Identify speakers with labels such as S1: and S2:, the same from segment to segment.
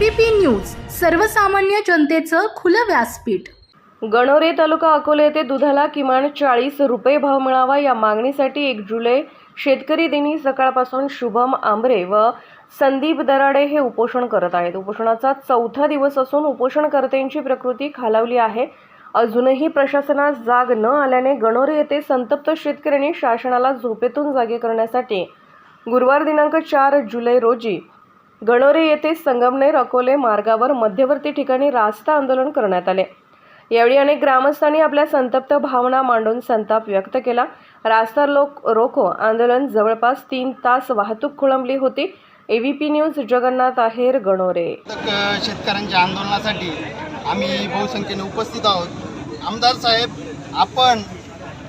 S1: ABP news सर्वसामान्य जनतेचं खुलं व्यासपीठ.
S2: गणोरे तालुका अकोले येथे दुधाला किमान चाळीस रुपये भाव मिळावा या मागणीसाठी एक जुलै शेतकरी दिनी सकाळपासून शुभम आंबरे व संदीप दराडे हे उपोषण करत आहेत. उपोषणाचा चौथा दिवस असून उपोषणकर्त्यांची प्रकृती खालावली आहे. अजूनही प्रशासनास जाग न आल्याने गणोरे येथे संतप्त शेतकऱ्यांनी शासनाला झोपेतून जागे करण्यासाठी गुरुवार दिनांक चार जुलै रोजी गणोरे येथे संगमनेर अकोले मार्गावर मध्यवर्ती ठिकाणी रास्ता आंदोलन करण्यात आले. यावेळी अनेक ग्रामस्थांनी आपल्या संतप्त भावना मांडून संताप व्यक्त केला. रास्ता लोक रोको आंदोलन जवळपास तीन तास वाहतूक खोळंबली होती. AVP news Jagannath Aher Ganore.
S3: शेतकऱ्यांच्या आंदोलनासाठी आम्ही बहुसंख्येने उपस्थित आहोत. आमदार साहेब आपण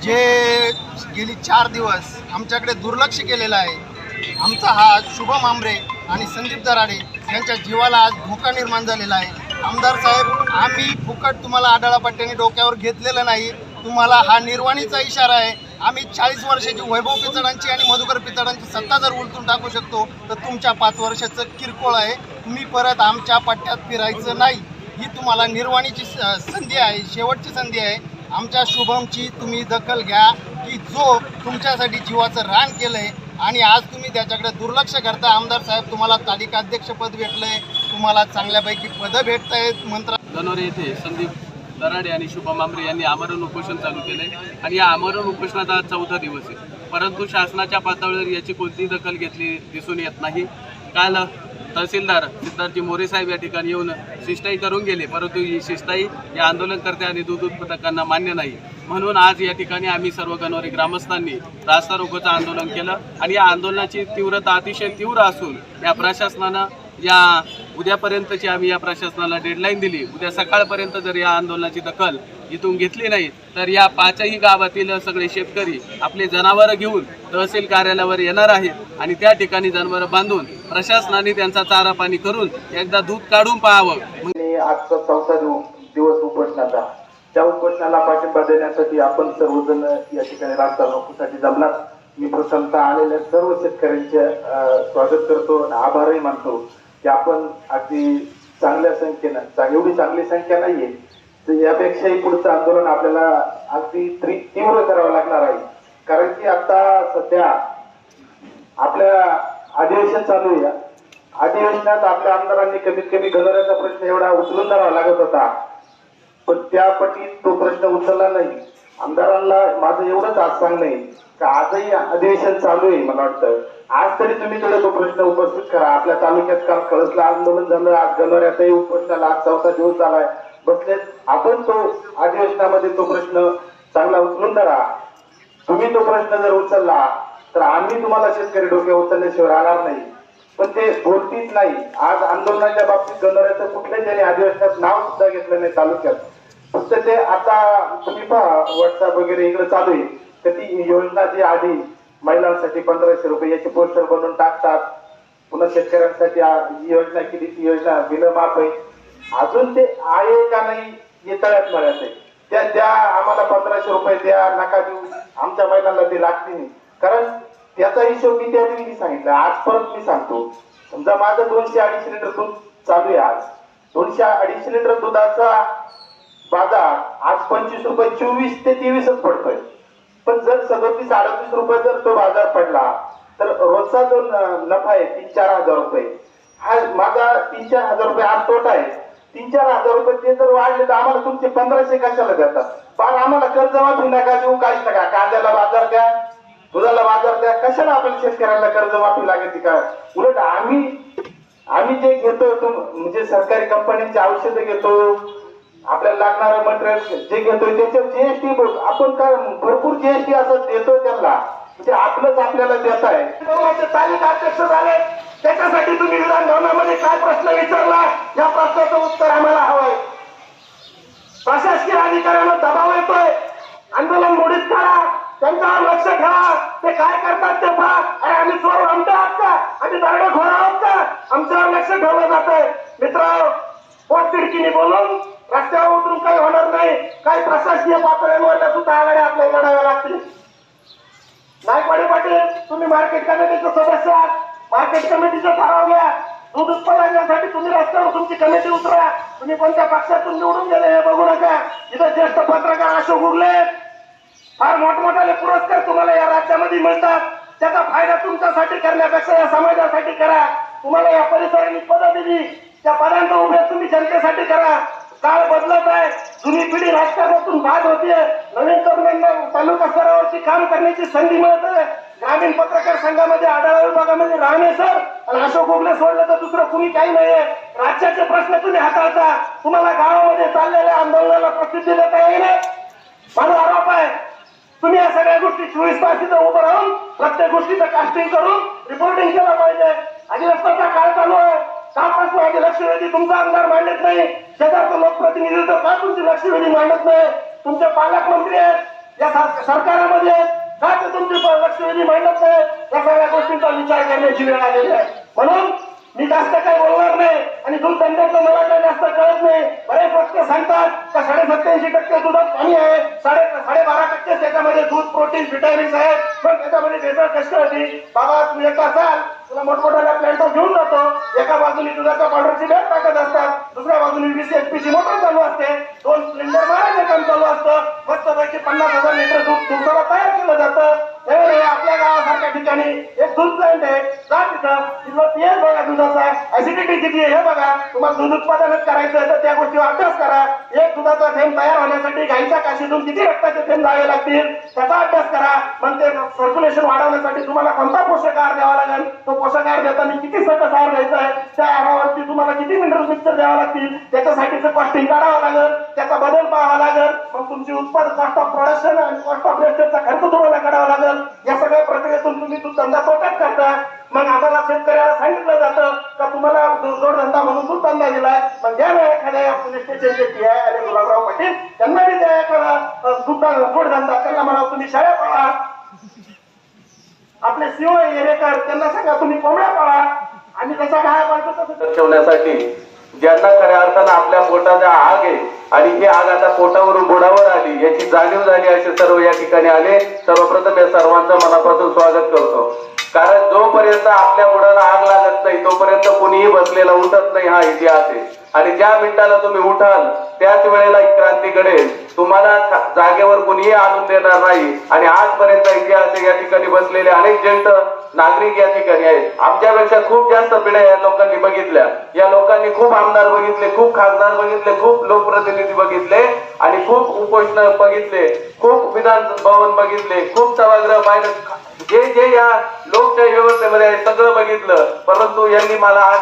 S3: जे गेली चार दिवस आमच्याकडे दुर्लक्ष केलेलं आहे आमचा हा शुभम आंबरे आणि संदीप दराडे यांच्या जीवाला आज धोका निर्माण झालेला आहे. आमदार साहेब आम्ही फुकट तुम्हाला आढळापट्ट्याने डोक्यावर घेतलेलं नाही. तुम्हाला हा निर्वाणीचा इशारा आहे. आम्ही चाळीस वर्षाची वैभव पितळांची आणि मधुकर पितळांची सत्ता जर उलटून टाकू शकतो तर तुमच्या पाच वर्षाचं किरकोळ आहे. तुम्ही परत आमच्या पट्ट्यात फिरायचं नाही. ही तुम्हाला निर्वाणीची स- संधी आहे. शेवटची संधी आहे. आमच्या शुभमची तुम्ही दखल घ्या. की जो तुमच्यासाठी जीवाचं रान केलं आहे आणि आज तुम्ही त्याच्याकडे दुर्लक्ष करता आमदार साहेब तुम्हाला तालिकाध्यक्षपद भेटलं आहे तुम्हाला चांगल्यापैकी पदं भेटत आहेत मंत्रा
S4: धनोरे येथे संदीप दराडे आणि शुभम आमरे यांनी आमरण उपोषण चालू केले आणि या आमरण उपोषणाचा आज चौथा दिवस आहे. परंतु शासनाच्या पातळीवर याची कोणतीही दखल घेतली दिसून येत नाही. काल तहसीलदार सिद्धार्थजी मोरे साहेब या ठिकाणी येऊन शिष्टाई करून गेले. परंतु ही शिष्टाई या आंदोलनकर्त्या आणि दूध उत्पादकांना मान्य नाही. म्हणून आज या ठिकाणी आम्ही सर्व गणवारी ग्रामस्थांनी रास्ता रोकोचं आंदोलन केलं आणि या आंदोलनाची तीव्रता अतिशय तीव्र असून या प्रशासनानं या उद्यापर्यंतची आम्ही या प्रशासनाला डेडलाईन दिली. उद्या सकाळपर्यंत जर या आंदोलनाची दखल इथून घेतली नाही तर या पाचही गावातील सगळे शेतकरी आपले जनावरं घेऊन तहसील कार्यालयावर येणार आहेत आणि त्या ठिकाणी जनावरं बांधून प्रशासनाने त्यांचा चारा पाणी करून एकदा दूध काढून पाहावं.
S5: आजचा चौथा दिवस उपोषणाचा. त्या उपोषणाला पाठिंबा देण्यासाठी आपण सर्वजण या ठिकाणी रास्ता रोकोसाठी जमलात मी प्रथमतः आलेल्या सर्व शेतकऱ्यांचे स्वागत करतो आणि आभारही मानतो की आपण अगदी चांगल्या संख्येनं एवढी चांगली संख्या नाहीये तर यापेक्षाही पुढचं आंदोलन आपल्याला अगदी तीव्र करावं लागणार आहे. कारण की आता सध्या आपल्या अधिवेशन चालू आहे. अधिवेशनात आपल्या आमदारांनी कमीत कमी गणोऱ्याचा प्रश्न एवढा उचलून धरावा लागत होता. पण त्या पटीत तो प्रश्न उचलला नाही. आमदारांना माझं एवढंच आज सांगणं आहे का आजही अधिवेशन चालू आहे मला वाटतं. आज तरी तुम्ही थोडं तो प्रश्न उपस्थित करा. आपल्या तालुक्यात काल कळसला आंदोलन झालं. आज गणोऱ्यातही उपोषणाला आज चौथा दिवस झालाय. बसलेत. आपण तो अधिवेशनामध्ये तो प्रश्न चांगला उचलून धरा. तुम्ही तो प्रश्न जर उचलला तर आम्ही तुम्हाला शेतकरी डोके उचलल्याशिवाय राहणार नाही. पण ते बोलतीच नाही. आज आंदोलनाच्या बाबतीत गणोऱ्याचं कुठल्याही त्यांनी अधिवेशनात नाव सुद्धा घेतलं नाही तालुक्यात. फक्त ते आता तुम्ही पहा व्हॉट्सअप वगैरे इकडे चालू आहे. तर ती योजना जी आधी महिलांसाठी पंधराशे रुपये याचे पोस्टर बनवून टाकतात. पुन्हा शेतकऱ्यांसाठी योजना केली ती योजना बिलं माफ आहे. अजून ते आहे का नाही हे तळ्यात मळ्यात आहे त्या द्या आम्हाला पंधराशे रुपये द्या नका देऊ. आमच्या महिलांना ते लागते नाही. कारण त्याचा हिशोब मी त्या दिवशी सांगितलं. आज परत मी सांगतो. समजा माझं दोनशे अडीच लिटर दूध चालू आहे आज. दोनशे अडीचशे लिटर दुधाचा बाजार आज पंचवीस रुपये चोवीस ते तेवीसच पडतोय. पण जर सदतीस अडतीस रुपये जर तो बाजार पडला तर रोजचा जो नफा आहे तीन चार हजार रुपये. हा माझा तीन चार हजार रुपये आज तोटा आहे. तीन चार हजार रुपये ते जर वाढले तर आम्हाला तुमचे पंधराशे कशाला देतात? पण आम्हाला कर्ज माफी नका देऊ काहीच नका. कांद्याला बाजार द्या दुधाला बाजार द्या. कशाला आपण शेतकऱ्याला कर्ज माफी लागेल का उलट आम्ही आम्ही जे घेतो तुम- म्हणजे सरकारी कंपन्यांची औषधं घेतो आपल्याला लागणारं मटेरियल जे घेतोय त्याच्यावर जीएसटी आपण काय भरपूर जीएसटी असं देतोय त्यांना म्हणजे आपलंच आपल्याला देत आहे तालिका अध्यक्ष झाले. त्याच्यासाठी तुम्ही विधान भवनामध्ये काय प्रश्न विचारला या प्रश्नाचं उत्तर आम्हाला हवंय. प्रशासकीय अधिकाऱ्यांना दबाव येतोय. आंदोलन मोडीत करा त्यांच्यावर लक्ष ठेवा. ते काय करतात ते पहा. अरे आम्ही चोर आमच्या आहोत का? आम्ही दरडे खोर आहोत का? आमच्यावर लक्ष ठेवलं जातंय. मित्र पोट तिडकीने बोलून रस्त्यावर उतरून काही होणार नाही. काही प्रशासकीय पातळीवर सुद्धा आघाड्या आपल्याला लढाव्या लागतील. नायकवाडी पाटील तुम्ही मार्केट कमिटीचे सदस्य आहात. मार्केट कमिटीचा ठराव घ्या.
S6: दूध उत्पादनासाठी तुम्ही रस्त्यावर तुमची कमिटी उतरा. तुम्ही कोणत्या पक्षातून निवडून गेले हे बघू नका. इथं ज्येष्ठ पत्रकार अशोक उरले फार मोठमोठाले पुरस्कार तुम्हाला या राज्यामध्ये मिळतात. त्याचा फायदा तुमच्यासाठी करण्यापेक्षा या समाजासाठी करा. तुम्हाला या परिसराने पदं दिली. त्या पदांचा उपयोग तुम्ही जनतेसाठी करा. काळ बदलत आहे. जुनी पिढी राजकारणातून बाद होतीये. नवीन तरुणांना तालुका स्तरावरची काम करण्याची संधी मिळत आहे. ग्रामीण पत्रकार संघामध्ये आढावा विभागामध्ये राहणे सर. आणि अशोक गोगले सोडलं तर दुसरं कुणी काही नाहीये. राज्याचे प्रश्न तुम्ही हाताळता. तुम्हाला गावामध्ये चाललेल्या आंदोलनाला प्रसिद्धी देता येईल माझा आरोप आहे तुम्ही या सगळ्या गोष्टी चोवीस तास इथं उभं राहून प्रत्येक गोष्टीचं कास्टिंग करून रिपोर्टिंग केलं पाहिजे. अधिवेशनाचा काळ चालू आहे. कालपासून आधी लक्षवेधी तुमचा आमदार मांडत नाही. शेजारचं लोकप्रतिनिधित्व का तुमची लक्षवेधी मांडत नाही. तुमचे पालकमंत्री आहेत. या सरकारामध्ये आहेत. का ते तुमची लक्षवेधी मांडत नाही या सगळ्या गोष्टींचा विचार करण्याची वेळ आलेली आहे. म्हणून मी जास्त काही बोलणार नाही आणि दूध धंद्याचं मला काही जास्त कळत नाही. बरेच वक्त सांगतात का साडे सत्याऐंशी टक्के दुधात पाणी आहे. साडे साडेबारा टक्के त्याच्यामध्ये दूध प्रोटीन विटॅमिन्स आहेत. पण त्याच्यामध्ये भेसळ कशी होती. बाबा तू एका असाल तुला मोठमोठ्या प्लॅन्टवर घेऊन जातो. एका बाजूने दुधाच्या पावडरची बॅग टाकत असतात. दुसऱ्या बाजूने वीस एचपीची मोटर चालू असते. दोन सिलेंडर मारायचं काम चालू असतं. मस्तपैकी पन्नास हजार लिटर दूध दुधाला तयार केलं जातं. त्यामुळे आपल्या गावासारख्या ठिकाणी एक दूध प्लांट आहे. जा तिथं. तिथलं पीएच बघा दुधाचा ऍसिडिटी किती आहे. हे बघा. तुम्हाला दूध उत्पादनच करायचं आहे तर त्या गोष्टीवर रक्ताचा थेंब तयार होण्यासाठी गाईच्या काशीतून किती रक्ताचे थेंब जावे लागतील त्याचा अभ्यास करा. मग ते सर्क्युलेशन वाढवण्यासाठी तुम्हाला कोणता पोषक आहार द्यावा लागेल? तो पोषक आहार देताना किती सकस आहार घ्यायचा आहे? त्या आहारावरती तुम्हाला किती मिनरल मिक्सर द्यावं लागतील? त्याच्यासाठीचं कॉस्टिंग काढावं लागेल. त्याचा बदल पाहावा लागेल. मग तुमची उत्पादन कॉस्ट ऑफ प्रोडक्शन आणि कॉस्ट ऑफ वेस्टेजचा खर्च तुम्हाला काढावा लागेल. या सगळ्या प्रक्रियेतून तुम्ही धंदा तोट्यात करता. मग आम्हाला शेतकऱ्याला सांगितलं जातं का तुम्हाला जोडधंदा म्हणून दूध धंदा दिलाय. मग द्या ना एखाद्या या पोलीस स्टेशनचे पी आय आणि गुलाबराव पाटील त्यांना बी द्या एखादा अ, दूध जोडधंदा त्यांना म्हणा तुम्ही शाळा पाळा. आपले सीओ येरेकर त्यांना सांगा तुम्ही कोंबड्या पाळा. आणि कसा काय पाळतो तसं
S4: दर्शवण्यासाठी ज्यांना खऱ्या अर्थानं आपल्या पोटाचा आग आहे आणि ही आग आता पोटावरून बुडावर आली याची जाणीव झाली असे सर्व या ठिकाणी आले. सर्वप्रथम या सर्वांचं मनापासून स्वागत करतो. कारण जोपर्यंत आपल्या बुडाला आग लागत नाही तोपर्यंत कुणीही बसलेला उठत नाही हा इतिहास आहे. आणि ज्या मिनिटाला तुम्ही उठाल त्याच वेळेला क्रांती घडेल. तुम्हाला जागेवर कुणीही आणून देणार नाही. आणि आजपर्यंत इतिहास या ठिकाणी बसलेले अनेक ज्येष्ठ नागरिक या ठिकाणी आहेत. आमच्यापेक्षा खूप जास्त पिढ्या या लोकांनी बघितल्या. या लोकांनी खूप आमदार बघितले खूप खासदार बघितले खूप लोकप्रतिनिधी बघितले आणि खूप उपोषण बघितले खूप विधान भवन बघितले खूप सभागृह बाहेर जे जे या लोकशाही व्यवस्थेमध्ये सगळं बघितलं. परंतु यांनी मला आज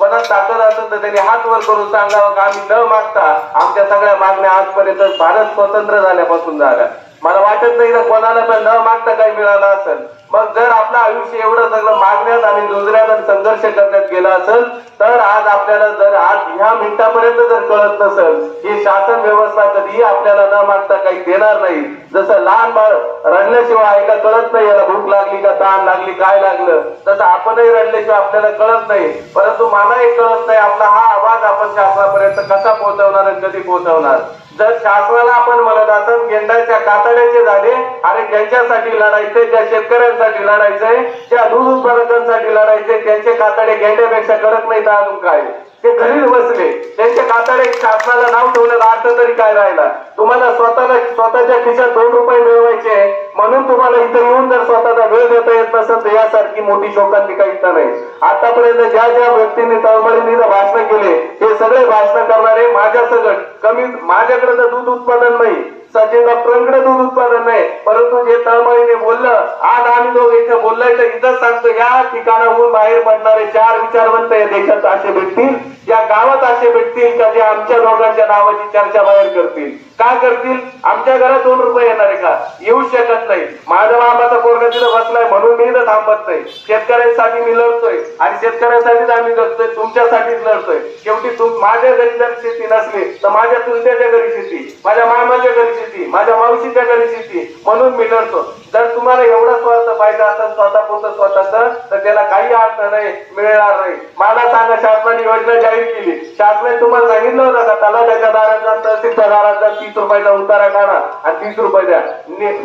S4: मनात ताकद असेल तर त्यांनी हात वर करून सांगावं का आम्ही न मागता आमच्या सगळ्या मागण्या आजपर्यंत भारत स्वतंत्र झाल्यापासून झाल्या. मला वाटत नाही ना कोणाला पण न मागता काही मिळालं असेल. मग जर आपलं आयुष्य एवढं सगळं मागण्यात आणि दुसऱ्यात आणि संघर्ष करण्यात गेला असेल तर आज आपल्याला जर आज ह्या मिनिटापर्यंत जर कळत नसेल ही शासन व्यवस्था कधीही आपल्याला न मागता काही देणार नाही. जसं लहान बाळ रडल्याशिवाय ऐका कळत नाही याला भूक लागली का ताण लागली काय लागलं तसं आपणही रडल्याशिवाय आपल्याला कळत नाही. परंतु मलाही कळत नाही आपला हा आवाज आपण शासनापर्यंत कसा पोहोचवणार आणि कधी पोहोचवणार? जर शासनाला आपण म्हणत असं गेंडाच्या कातड्याचे झाले आणि त्यांच्यासाठी लढायचे ज्या शेतकऱ्यांसाठी लढायचंय ज्या दूध उत्पादकांसाठी लढायचे त्यांचे कातडे गेंड्यापेक्षा करत नाही तर अजून काय ते घरीच बसले. त्यांच्या कातडे शासनाला नाव ठेवण्याचा अर्थ तरी काय राहिला? तुम्हाला स्वतःला स्वतःच्या खिशात दोन रुपये मिळवायचे म्हणून तुम्हाला इथं येऊन जर स्वतःचा वेळ देता येत नसेल तर यासारखी मोठी शोकांतिका इथं नाही. आतापर्यंत ज्या ज्या व्यक्तींनी तळमळीने भाषण केले हे सगळे भाषण करणारे माझ्या सगळं कमी माझ्याकडे तर दूध उत्पादन नाही. सचिन डॉक्टरांकडे दूध उत्पादन नाही परंतु जे तळमळीने बोललं आज आम्ही दोघ इथे बोललोय तर इथं सांगतो या ठिकाणाहून बाहेर पडणारे चार विचारवंत या देशात असे भेटतील या गावात असे भेटतील का जे आमच्या दोघांच्या नावाची चर्चा बाहेर करतील? काय करतील? आमच्या घरात दोन रुपये येणार आहे का? येऊ शकत नाही. माझा मामाचा पोरगा तिथं बसलाय म्हणून मी तर थांबत नाही. शेतकऱ्यांसाठी मी लढतोय आणि शेतकऱ्यांसाठीच आम्ही लढतोय तुमच्यासाठीच लढतोय. शेवटी तुम माझ्या घरी जर शेती नसली तर माझ्या चुलत्याच्या घरी शेती माझ्या मामाच्या घरी शेती माझ्या मावशीच्या घरी शेती म्हणून मी लढतो. जर तुम्हाला एवढा स्वार्थ पाहिजे असेल स्वतः पुरतं स्वतःच तर त्याला काही अर्थ नाही मिळणार नाही. मला सांगा शासनाने योजना जाहीर केली. शासनाने तुम्हाला सांगितलं होतं का तलाट्याच्या दाराचा तहसीलच्या दाराचा तीस रुपयाचा उतारा काढा आणि तीस रुपये द्या.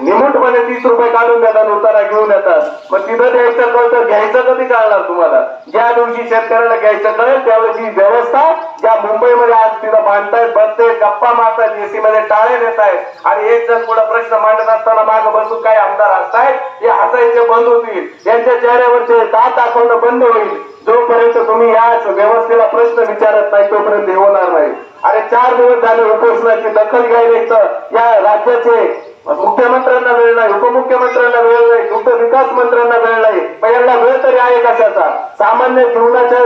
S4: निमूटपणे तीस रुपये काढून देतात उतारा घेऊन येतात. मग तिथं द्यायचं कळतं घ्यायचं कधी कळणार तुम्हाला? ज्या दिवशी शेतकऱ्याला घ्यायचं कळेल त्यावेळेस ही व्यवस्था ज्या मुंबईमध्ये आज तिथं बांधतायत बसते गप्पा मारतायत एसी मध्ये टाळे देत आहेत आणि एक जण पुढे प्रश्न मांडत असताना मागे बसून काय आमदार असतायत हे हसायचे बंद होतील. यांच्या चेहऱ्यावरचे दात दाखवणं बंद होईल. जोपर्यंत तुम्ही या व्यवस्थेला प्रश्न विचारत नाही तोपर्यंत हे होणार नाही. आणि चार दिवस झाले उपोषणाची दखल घ्यायला इथं. या राज्याचे मुख्यमंत्र्यांना वेळ नाही उपमुख्यमंत्र्यांना वेळ नाही दुग्ध विकास मंत्र्यांना वेळ नाही. पण यांना वेळ तरी कशाचा? सामान्य जीवनाच्या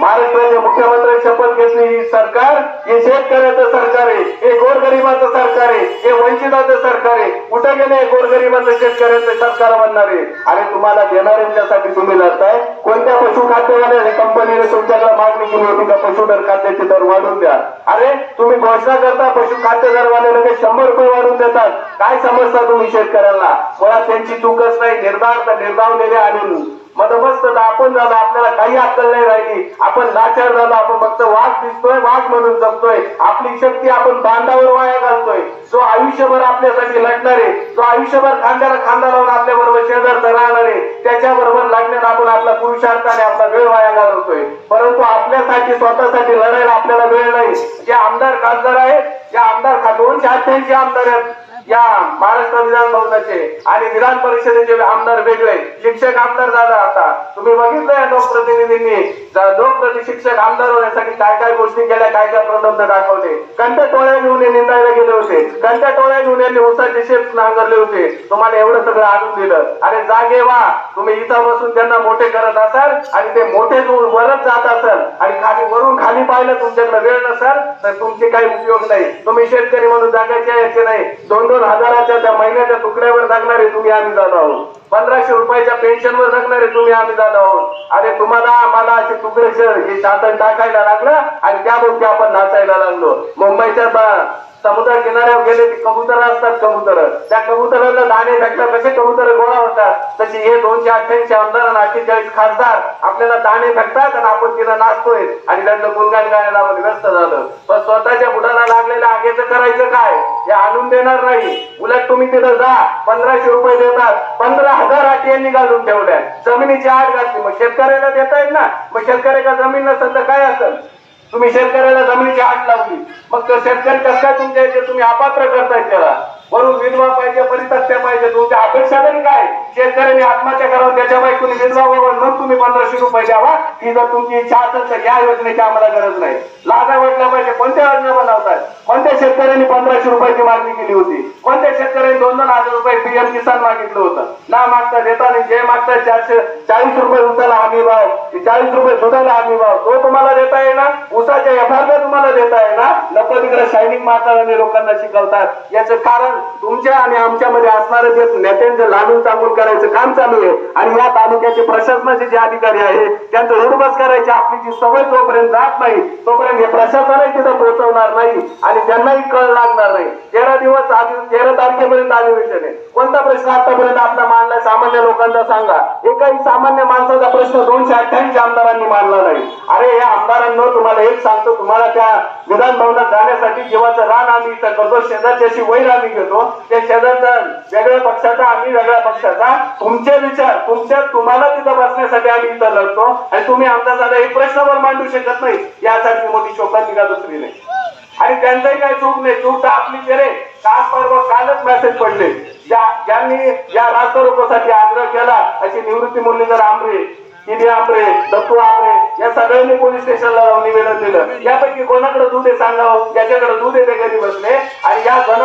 S4: महाराष्ट्राचे मुख्यमंत्री शपथ घेतली ही सरकार हे शेतकऱ्याचं सरकार आहे हे गोरगरिबाचं सरकार आहे हे वंचिताचं सरकार आहे. कुठे गेले गोरगरिबाचं शेतकऱ्याचं सरकार म्हणणार आहे? आणि तुम्हाला देणाऱ्यांच्यासाठी तुम्ही लढताय. कोणत्या पशु खाद्यवाल्या कंपनीने तुमच्याकडे मागणी केली होती का? पशुधन खाद्याचे दर वाढून द्या. अरे तुम्ही घोषणा करता पशु खाद्य दरवाले लगेच शंभर रुपये वाढून देतात. काय समजता तुम्ही शेतकऱ्यांना? मुळात त्यांची चूकच नाही निर्धार निर्धावलेले आणि मदमस्त आपण झालं आपल्याला काही अक्कल नाही राहिली. आपण लाचार झालो आपण फक्त वाघ दिसतोय वाघ म्हणून जगतोय. आपली शक्ती आपण बांधावर वाया घालतोय. जो आयुष्यभर आपल्यासाठी लढणार आहे जो आयुष्यभर खांद्याला खांदा लावून आपल्या बरोबर शेजारचा राहणार आहे त्याच्या लढण्यात आपण आपला पुरुषार्थाने आपला वेळ वाया घालवतोय. परंतु आपल्यासाठी स्वतःसाठी लढायला आपल्याला वेळ नाही. जे आमदार खासदार आहेत जे आमदार दोनशे अठ्ठ्याऐंशी आमदार आहेत या महाराष्ट्र विधान भवनाचे आणि विधान परिषदेचे आमदार वेगळे शिक्षक आमदार झाला आता. तुम्ही बघितलंय लोकप्रतिनिधींनी? ज- लोकप्रति शिक्षक आमदार होण्यासाठी काय काय गोष्टी केल्या काय काय प्रबंध दाखवले? कंट्या टोळ्या घेऊन हे निंदायला गेले होते. कंट्या टोळ्या घेऊन यांनी उसाचे शेत नांगरले होते. तुम्हाला एवढं सगळं आणून दिलं. अरे जागे वा तुम्ही इथं बसून त्यांना मोठे करत असाल आणि ते मोठे वरच जात असाल आणि खाली वरून खाली पाहिलं तुमच्याकडे वेळ नसाल तर तुमचे काही उपयोग नाही. तुम्ही शेतकरी म्हणून जागायचे याचे नाही? दोन दोन हजाराच्या त्या महिन्याच्या तुकड्यावर जगणारे तुम्ही आम्ही जात आहोत. पंधराशे रुपयाच्या पेन्शनवर जगणारे तुम्ही आम्ही जात आहोत. अरे तुम्हाला आम्हाला असे तुकडे शे- हे शासन टाकायला लागलं आणि त्याभोवती आपण नाचायला लागलो. मुंबईच्या बा- समुद्र किनाऱ्यावर गेले ते कबुतर असतात कबुतर. त्या कबुतराला दाणे भेटतात कसे कबुतर गोळा होतात. तशी हे दोनशे अठ्ठ्याऐंशी आमदार आणि अठ्ठेचाळीस खासदार आपल्याला दाणे भेटतात आणि आपण तिला नाचतोय. आणि त्यांचं गुणगान गायला आपण व्यस्त झालं. पण स्वतःच्या बुडाला लागलेल्या आगेचं करायचं काय? हे आणून देणार नाही. उलट तुम्ही तिथं जा. पंधराशे रुपये देतात. पंधरा हजार अटी घालून ठेवल्या. जमिनीची आड घातली. मग शेतकऱ्याला देतायत ना? मग शेतकऱ्याला जमीन नसेल तर काय असेल? तुम्ही शेतकऱ्याला जमिनीची आठ लावली. मग तो शेतकरी कस काय तुमच्या इथे तुम्ही अपात्र करताय त्याला? वरून विधवा पाहिजे परितक्त्या पाहिजे तुमच्या अपेक्षा तरी काय? शेतकऱ्यांनी आत्महत्या करावं त्याच्या बायकोनी विधवा म्हणून तुम्ही पंधराशे रुपये द्यावा. ही जर तुमची इच्छा असेल तर या योजनेची आम्हाला गरज नाही. लादा वाटल्या पाहिजे. कोणत्या योजना बनवतात कोणत्या शेतकऱ्यांनी पंधराशे रुपयाची मागणी केली होती? कोणत्या शेतकऱ्यांनी दोन दोन हजार रुपये पीएम किसान मागितलं होतं? ना मागता देता नाही जे मागता चारशे चाळीस रुपये उसाला हमी भाव. चाळीस रुपये दुधाला हमी भाव. तो तुम्हाला देता येणार उसाच्या एफआरपी तुम्हाला देता येणार नको तिकडे शायनिंग मारतात आणि लोकांना शिकवतात. याचं कारण तुमच्या आणि आमच्यामध्ये असणारं जे नेत्यांचं लालून चांगून करायचं काम चालू आहे. आणि या तालुक्याचे प्रशासनाचे जे अधिकारी आहेत त्यांचं रुडबस करायची आपली जी सवय जोपर्यंत जात नाही तोपर्यंत हे प्रशासनही तिथं पोहोचवणार नाही आणि त्यांनाही कळ लागणार नाही. तेरा दिवस आधी तेरा तारखेपर्यंत अधिवेशन आहे. कोणता प्रश्न आतापर्यंत आपला मांडला सामान्य लोकांना सांगा. एकाही सामान्य माणसाचा प्रश्न दोनशे अठ्ठ्याऐंशी आमदारांनी मांडला नाही. अरे या आमदारांना तुम्हाला एक सांगतो. तुम्हाला त्या विधान भवनात जाण्यासाठी जेव्हाचं रान आम्ही इथं करतो. शेजारच्याशी वैर आम्ही घेतो. त्या शेजारचा वेगळ्या पक्षाचा आम्ही वेगळ्या पक्षाचा. तुमचे विचार तुमच्या तुम्हाला तिथं बसण्यासाठी आम्ही इथं लढतो आणि तुम्ही आमचा साधा एक प्रश्नवर मांडू शकत नाही यासारखी मोठी शोकांतिका दुसरी नाही आणि त्यांचाही काही चूक नाही चूक तर आपली रे काल परवा कालच मेसेज पडले. ज्या ज्यांनी या राष्ट्ररूपासाठी आग्रह केला अशी निवृत्ती मुरलीधर आमरे किनी आमरे दत्तू आमरे या सगळ्यांनी पोलीस स्टेशनला जाऊन निवेदन दिलं. यापैकी कोणाकडे दूध आहे सांगावं? ज्याच्याकडे दूध आहे ते घरी बसले. आणि या जन